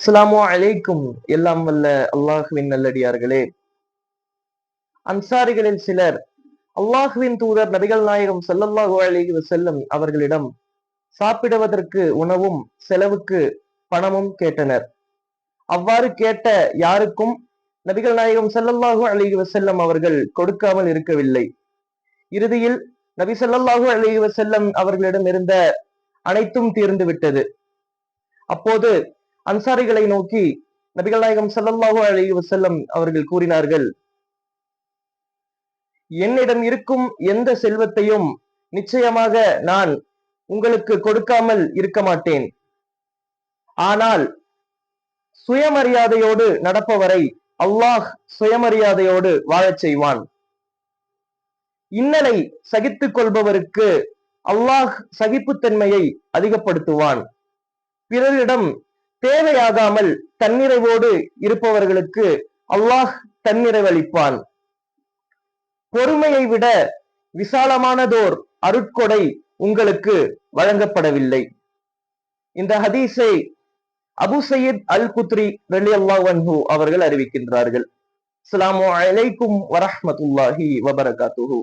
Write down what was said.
அஸ்லாமோ அலைக்கும். எல்லாம் வல்ல அல்லாஹுவின் நல்லடியார்களே. அன்சாரிகளில் சிலர் அல்லாஹுவின் தூதர் நபிகள் நாயகம் செல்லல்லாஹு அலைஹி வஸல்லம் அவர்களிடம் சாப்பிடுவதற்கு உணவும் செலவுக்கு பணமும் கேட்டனர். அவ்வாறு கேட்ட யாருக்கும் நபிகள் நாயகம் செல்லல்லாஹு அலைஹி செல்லும் அவர்கள் கொடுக்காமல் இருக்கவில்லை. இறுதியில் நபி செல்லல்லாஹு அலைஹி செல்லும் அவர்களிடம் இருந்த அனைத்தும் தீர்ந்து விட்டது அப்போது அன்சாரிகளை நோக்கி நபிகள் நாயகம் ஸல்லல்லாஹு அலைஹி வஸல்லம் அவர்கள் கூறினார்கள் என்னிடம் இருக்கும் எந்த செல்வத்தையும் நிச்சயமாக நான் உங்களுக்கு கொடுக்காமல் இருக்க மாட்டேன். ஆனால் சுயமரியாதையோடு நடப்பவரை அல்லாஹ் சுயமரியாதையோடு வாழச் செய்வான். இன்னலை சகித்துக் கொள்பவருக்கு அல்லாஹ் சகிப்புத்தன்மையை அதிகப்படுத்துவான். பிறரிடம் தேவையாகாமல் தன்னிறைவோடு இருப்பவர்களுக்கு அல்லாஹ் தன்னிறைவளிப்பான். பொறுமையை விட விசாலமானதோர் அருட்கொடை உங்களுக்கு வழங்கப்படவில்லை. இந்த ஹதீஸை அபு சயீத் அல் குத்ரி ரலி அல்லாஹு அவர்கள் அறிவிக்கின்றார்கள். அஸ்லாம் அலைக்கும் வரஹ்மத்துல்லாஹி வபரகாத்துஹூ.